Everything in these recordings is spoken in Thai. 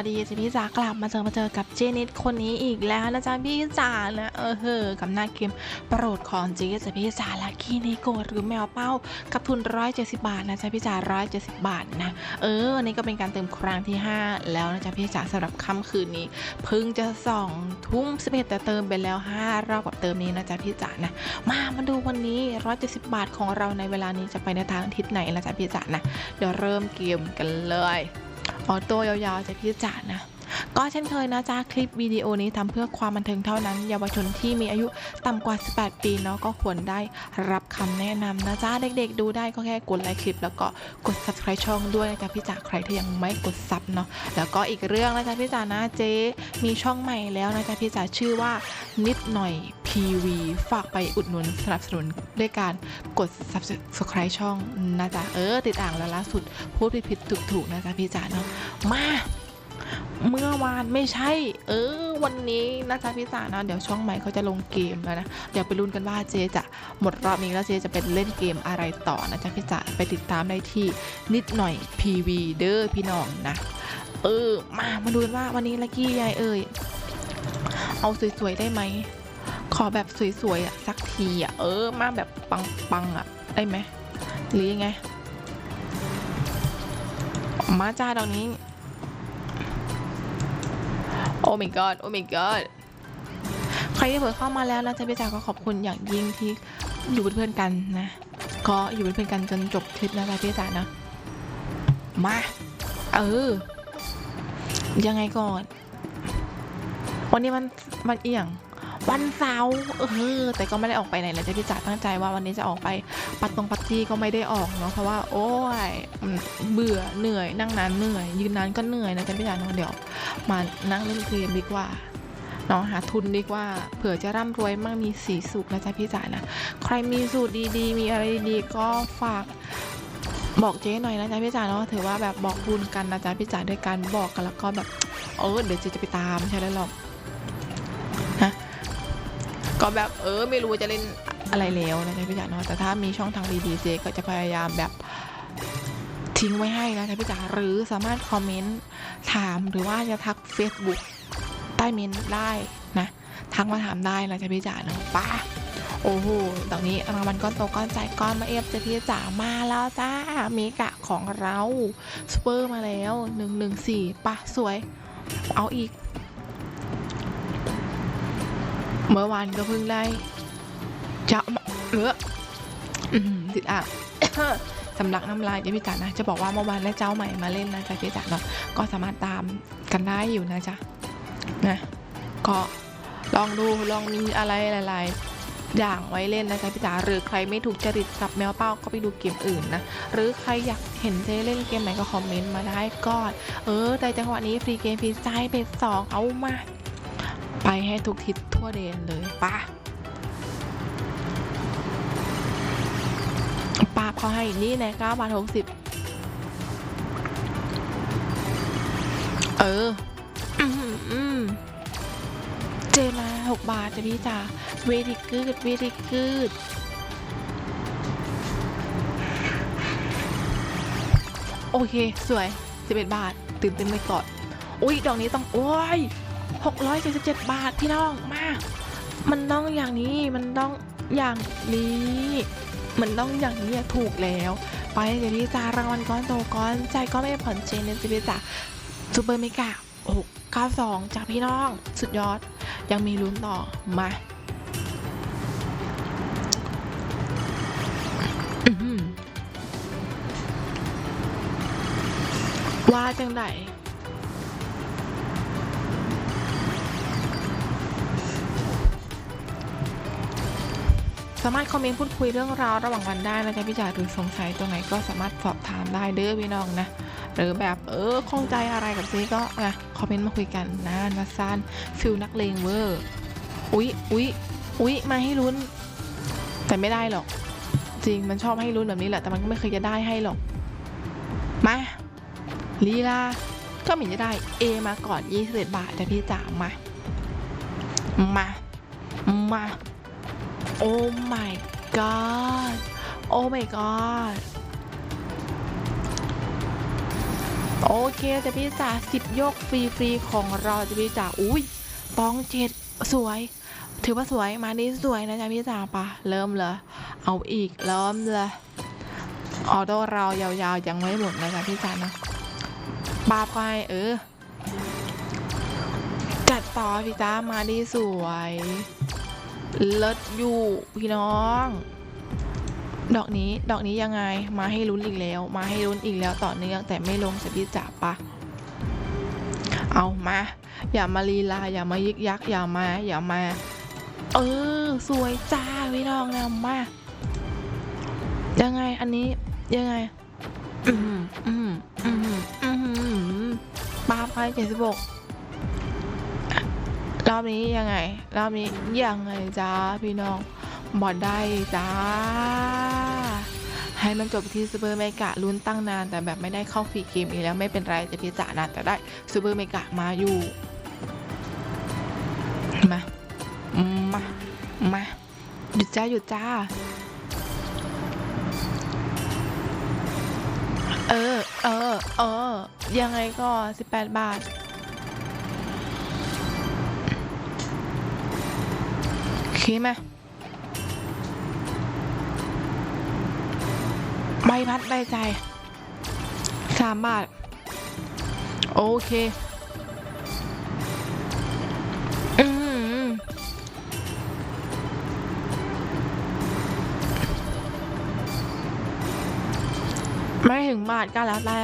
วัสดีจ้พี่จ๋ากลับมาเจอมาเจอกับเจนิดคนนี้อีกแล้วนะจ๊ะพี่จ๋านะเออเฮอกับหน้าเกมโปรดของเจ๊จ้พี่จ๋าลักกี้นิโกหรือแมวเป้ากับทุนร้อยเจ็ดสิบาทนะจ๊ะพี่จ๋าร้อยเจ็ดสิบาทนะเอออันนี้ก็เป็นการเติมครั้งที่5แล้วนะจ๊ะพี่จ๋าสำหรับค่ำคืนนี้เพิ่งจะสองทุ่มสิบเอ็ดแต่เติมไปแล้ว5รอบกับเติมนี้นะจ๊ะพี่จ๋านะมามาดูวันนี้ร้อยเจ็ดสิบาทของเราในเวลานี้จะไปในทางทิศไหนนะจ๊ะพี่จ๋านะเดี๋ยวเริ่มเกมกันเลย ออโต้ยาวๆจากพี่จ๋านะ ก็เช่นเคยนะจ๊ะคลิปวิดีโอนี้ทำเพื่อความบันเทิงเท่านั้น เยาวชนที่มีอายุต่ำกว่า 18 ปีเนาะก็ควรได้รับคำแนะนำนะจ๊ะเด็กๆ ดูได้ก็แค่กดไลค์คลิป แล้วก็กด subscribe ช่องด้วยนะจ๊ะพี่จ๋าใครที่ยังไม่กดซับเนาะแล้วก็อีกเรื่องนะจ๊ะพี่จ๋านะเจ๊มีช่องใหม่แล้วนะจ๊ะพี่จ๋าชื่อว่านิดหน่อย PV ฝากไปอุดหนุนสนับสนุนด้วยการกด subscribe ช่องนะจ๊ะเออติดอ่างแล้วล่าสุดพูดผิดๆถูกๆนะจ๊ะพี่จ๋าเนาะมา เมื่อวานไม่ใช่ เออ วันนี้นะจ๊ะพี่จ๋านะเดี๋ยวช่องใหม่เขาจะลงเกมแล้วนะ เดี๋ยวไปลุ้นกันว่าเจจะหมดรอบนี้แล้วเจจะเป็นเล่นเกมอะไรต่อนะจ๊ะพี่จ๋าไปติดตามได้ที่นิดหน่อย PV เด้อพี่น้องนะ เออ มามาดูกันว่าวันนี้ลักกี้ยายเอ่ยเอาสวยๆได้ไหมขอแบบสวยๆอะสักทีอะเออ มาแบบปังๆอะได้ไหมหรือยังไงมาจ้าดอกนี้ อ้ my god โอ้ my god ใครที่เปิดเข้ามาแล้วนะจ๊ะพี่จ๋าก็ขอบคุณอย่างยิ่งที่อยู่เป็นเพื่อนกันนะก็อยู่เป็นเพื่อนกันจนจบทริปนะจ๊ะพี่จ๋านะมาเออ ยังไงก่อน วันนี้มันมันเอียง วันเสาร์เออแต่ก็ไม่ได้ออกไปไหนเลยจ้ะพี่จ๋าตั้งใจว่าวันนี้จะออกไปปัดตรงปัดจี้ก็ไม่ได้ออกเนาะเพราะว่าโอ้ยเบื่อเหนื่อยนั่งนานเหนื่อย ยืนนานก็เหนื่อยนะจ๊ะพี่จ๋าเนาะเดี๋ยวมานั่งเล่นเกมดีกว่าเนาะหาทุนดีกว่าเผื่อจะร่ำรวยมั่งมีสีสุขนะจ๊ะพี่จ๋านะใครมีสูตรดีๆ มีอะไรดีๆก็ฝากบอกเจ๊หน่อยนะจ๊ะพี่จ๋าเนาะถือว่าแบบบอกบุญกันนะจ๊ะพี่จ๋าด้วยการบอกกันแล้วก็แบบเออเดี๋ยวเจ๊จะไปตามใช่แล้วหรอก ก็แบบเออไม่รู้จะเล่นอะไรแล้วนะจ๊ะพี่จ๋าเนาะแต่ถ้ามีช่องทางดีๆเจก็จะพยายามแบบทิ้งไว้ให้นะจ๊ะพี่จ๋าหรือสามารถคอมเมนต์ถามหรือว่าจะทัก Facebook ใต้เมนต์ได้นะ ทักมาถามได้นะจ๊ะพี่จ๋าเนาะป้าโอ้โหตอนนี้รางวัลก้อนโตก้อนใจก้อนมาเอฟจะพี่จ๋ามาแล้วจ้าเมกะของเราสเปอร์มาแล้วหนึ่งหนึ่งสี่ปะสวย เอาอีก เมื่อวานก็เพิ่งได้จะเอออื้อหือติดอะสำลักน้ำลายเจ๊พี่จ๋านะ จะบอกว่าเมื่อวานได้เจ้าใหม่มาเล่นนะจ๊ะพี่จ๋าเนาะก็สามารถตามกันได้อยู่นะจ๊ะนะก็ลองดูลองมีอะไรหลายๆ อย่างไว้เล่นนะจ๊ะพี่จ๋าหรือใครไม่ถูกจริตกับแมวเป้าก็ไปดูเกมอื่นนะหรือใครอยากเห็นเจ๊เล่นเกมไหนก็คอมเมนต์มาได้ก่อนเออแต่จังหวะนี้ฟรีเกมฟรีใจเบสสองเอามา ไปให้ทุกทิศทั่วเดนเลยป่ะปาบเขาให้นี่น่เก้าบาทหกสิบเออเจมาหกบาทจะพี่จ๋าเวทีกืดเวทีกืดโอเค สวยสิบเอ็ดบาท ตื่นเต้นไปก่อน อุ้ยดอกนี้ต้อง โอ้ย หกร้อยเจ็ดสิบเจ็ดบาทพี่น้องมาก มันต้องอย่างนี้มันต้องอย่างนี้ มันต้องอย่างนี้ถูกแล้ว ไปเดี๋ยวพี่จ๋ารางวัลก้อนโตก้อนใจก็ไม่ผ่อนเจนเลยจ้ะพี่จ๋าซูเปอร์เมกาหกเก้าสองจากพี่น้อง สุดยอด ยังมีลุ้นต่อมาว่าจังได สามารถคอมเมนต์พูดคุยเรื่องราวระหว่างวันได้นะจ๊ะพี่จ๋าหรือสงสัยตรงไหนก็สามารถสอบถามได้เด้อพี่น้องนะหรือแบบเออข้องใจอะไรกับซีก็นะคอมเมนต์มาคุยกันนะนะซานฟิลนักเลงเวอร์อุ๊ยอุ๊ยอุ๊ยมาให้ลุ้น แต่ไม่ได้หรอก จริงมันชอบให้ลุ้นแบบนี้แหละแต่มันก็ไม่เคยจะได้ให้หรอกมาลีลาก็มือนจะได้ A มาก่อน21บาทแต่พี่จ๋ามา มา มา โอ้ my god โอ้ my god โอเคจะพี่จ๋าสิบยกฟรีๆของเราจะพี่จ๋าอุ้ยตองเจ็ดสวย ถือว่าสวยมานี่สวยนะจ๊ะพี่จ๋าปะเริ่มเลยเอาอีกเริ่มเลยออโต้เรายาวๆยังไม่หมดนะจ๊ะพี่จ๋านะปาไปเออจัดต่อพี่จ้ามาดีสวย เลิศอยู่พี่น้อง ดอกนี้ดอกนี้ยังไงมาให้ลุ้นอีกแล้ว มาให้ลุ้นอีกแล้วต่อเนื่องแต่ไม่ลงจะพี่จ๋าปะเอามา อย่ามาลีลา อย่ามายึกยักอย่ามา อย่ามา เออ สวยจ้าพี่น้องนะมายังไงอันนี้ยังไง อืมอืมอืมอืมปาไปเจ็ดสิบหก รอบนี้ยังไง รอบนี้ยังไงจ้าพี่น้องบอดได้จ้า ให้มันจบที่ซูเปอร์เมกะลุ้นตั้งนาน แต่แบบไม่ได้เข้าฟรีเกมอีกแล้วไม่เป็นไรจะพิจารณาแต่ได้ซูเปอร์เมกะมาอยู่ มา มา มา หยุดจ้าหยุดจ้า เออ เออ เออ ยังไงก็ 18 บาท เคไหมใบพัดใบใจสามบาท โอเค อืมไม่ถึงบาทก็แล้วแต่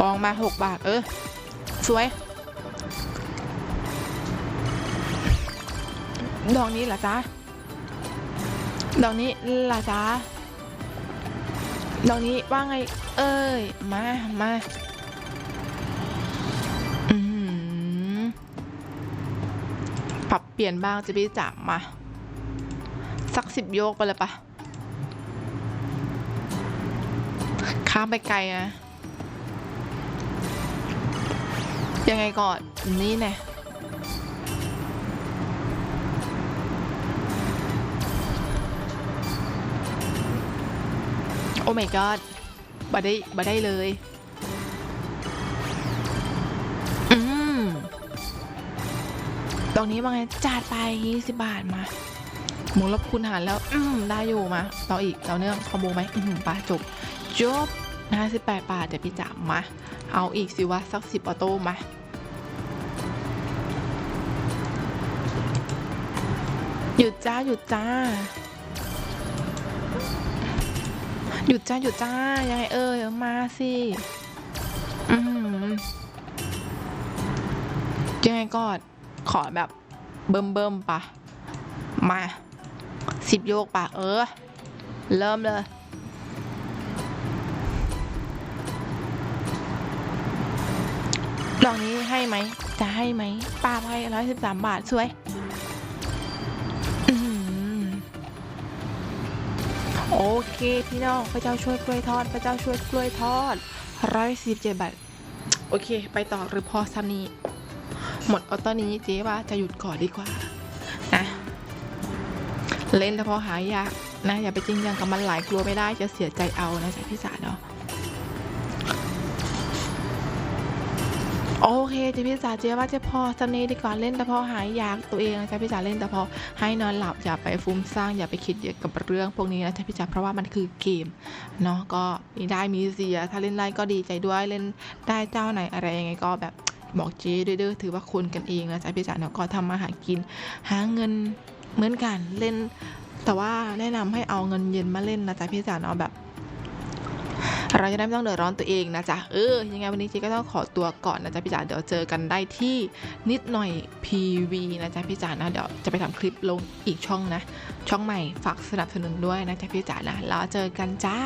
กองมาหกบาท เออ สวย ดอกนี้หรอจ๊ะดอกนี้หรอจ๊ะดอกนี้ว่าไง เอ้ย มามาอืมปรับเปลี่ยนบ้างจะพี่จับมา สักสิบโยกไปเลยปะข้ามไปไกลนะ ยังไงก่อนนี่แน่โอ้ my god บัได้บัได้เลยอืมตรงนี้ว่าไงจัดไป20บบาทมาหมูลบคูณหารแล้ว อืมได้อยู่มา ต่ออีก ต่อเนื่องคอมโบไหมอืมปาจบ จบ นะ18 บาท เดี๋ยวพี่จ๋ามา เอาอีกสิวะ สักสิบออโต้มาหยุดจ้าหยุดจ้าหยุดจ้าหยุดจ้า ยังไงเอ่ยเอมาสิอืมยังไงก็ขอแบบเบิ่มเบิ่มปะมาสิบโยกปะเออ เริ่มเลย ดอกนี้ให้ไหม จะให้ไหมป้าให้ร้อยสิบสามบาทสวยโอเคพี่น้องพระเจ้าช่วยกล้วยทอด พระเจ้าช่วยกล้วยทอดร้อยสิบเจ็ดบาท โอเค ไปต่อหรือพอซ้ำนี้หมดออโต้นี้เจ๊ว่าจะหยุดก่อนดีกว่านะเล่นแต่พอหายากนะ อย่าไปจริงจังกับมันหลายกลัวไม่ได้จะเสียใจเอานะจ๊ะพี่สาเนาะ โอเคเจ๊พี่จ๋าเจ๊ว่าจ๊พอสเน่ดีกว่าเล่นแต่พอหายอยากตัวเองนะจ๊ะพี่จ๋าเล่นแต่พอให้นอนหลับอย่าไปฟุ้งซ่านอย่าไปคิดเยอะกับเรื่องพวกนี้นะจ๊ะพี่จ๋าเพราะว่ามันคือเกมเนาะก็มีได้มีเสีย ถ้าเล่นได้ก็ดีใจด้วยเล่นได้เจ้าไหนอะไรยังไงก็แบบบอกเจ๊ด้วยเด้อถือว่าคนกันเองนะจ๊ะพี่จ๋าเนาะก็ทำมาหากิน หาเงินเหมือนกันเล่น แต่ว่าแนะนำให้เอาเงินเย็นมาเล่นนะจ๊ะพี่จ๋าเนาะแบบ เราจะได้ไม่ต้องเดือดร้อนตัวเองนะจ๊ะ เออ ยังไงวันนี้เจ๊ก็ต้องขอตัวก่อนนะจ๊ะพี่จ๋า เดี๋ยวเจอกันได้ที่นิดหน่อย PV นะจ๊ะพี่จ๋านะ เดี๋ยวจะไปทำคลิปลงอีกช่องนะ ช่องใหม่ฝากสนับสนุนด้วยนะจ๊ะพี่จ๋านะ แล้วเจอกันจ้า